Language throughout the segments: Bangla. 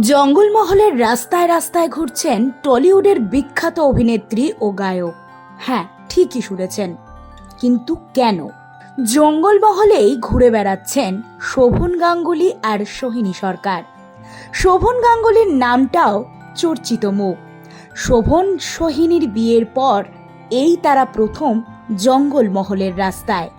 জঙ্গলমহলের রাস্তায় রাস্তায় ঘুরছেন টলিউডের বিখ্যাত অভিনেত্রী ও গায়ক। হ্যাঁ ঠিকই শুনেছেন। কিন্তু কেন? জঙ্গলমহলেই ঘুরে বেড়াচ্ছেন শোভন গাঙ্গুলি আর সোহিনী সরকার। শোভন গাঙ্গুলির নামটাও চর্চিত মুখ। শোভন সোহিনীর বিয়ের পর এই তারা প্রথম জঙ্গলমহলের রাস্তায়।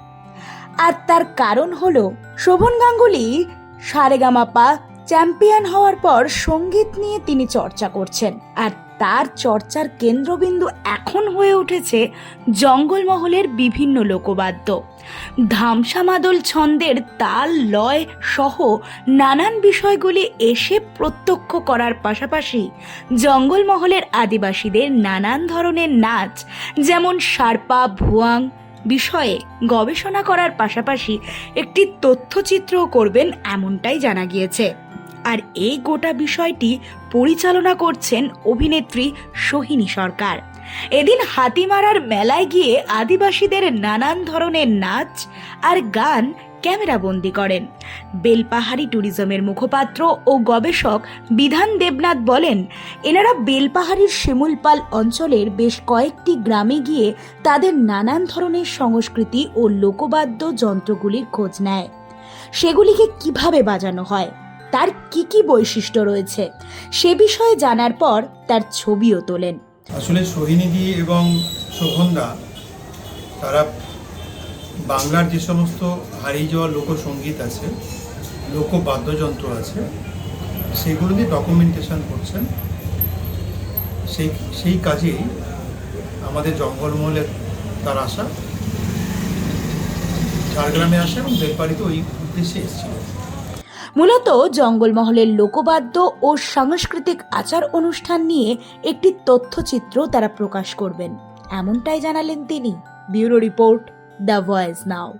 আর তার কারণ হল, শোভন গাঙ্গুলি সারেগামাপা চ্যাম্পিয়ন হওয়ার পর সংগীত নিয়ে তিনি চর্চা করছেন। আর তার চর্চার কেন্দ্রবিন্দু এখন হয়ে উঠেছে জঙ্গলমহলের বিভিন্ন লোকবাদ্য। ধামসামাদল ছন্দের তাল, লয় সহ নানান বিষয়গুলি এসে প্রত্যক্ষ করার পাশাপাশি জঙ্গলমহলের আদিবাসীদের নানান ধরনের নাচ, যেমন সারপা, ভুয়াং বিষয়ে গবেষণা করার পাশাপাশি একটি তথ্যচিত্রও করবেন এমনটাই জানা গিয়েছে। আর এই গোটা বিষয়টি পরিচালনা করছেন অভিনেত্রী সোহিনী সরকার। এদিন হাতিমারার মেলায় গিয়ে আদিবাসীদের নানান ধরনের নাচ আর গান ক্যামেরাবন্দি করেন। বেলপাহাড়ি ট্যুরিজমের মুখপাত্র ও গবেষক বিধান দেবনাথ বলেন, এনারা বেলপাহাড়ির শিমুলপাল অঞ্চলের বেশ কয়েকটি গ্রামে গিয়ে তাদের নানান ধরনের সংস্কৃতি ও লোকবাদ্য যন্ত্রগুলির খোঁজ নেয়। সেগুলিকে কীভাবে বাজানো হয়? তার কি কি বৈশিষ্ট্য রয়েছে সে বিষয়ে জানার পর তার ছবিও তোলেন। আসলে সোহিনীদি এবং শোভনদা, তারা বাংলার যে সমস্ত হারিয়ে যাওয়া লোকসঙ্গীত আছে, লোক বাদ্যযন্ত্র আছে, সেগুলো দিয়ে ডকুমেন্টেশন করছেন। সেই সেই কাজেই আমাদের জঙ্গলমহলে তার আসা, ঝাড়গ্রামে আসা এবং বেলপাড়িতে ওই উদ্দেশ্যে এসেছিল। মূলত জঙ্গলমহলের লোকবাদ্য ও সাংস্কৃতিক আচার অনুষ্ঠান নিয়ে একটি তথ্যচিত্র তারা প্রকাশ করবেন। এমনটাই জানালেন তিনি। Bureau report, the voice now.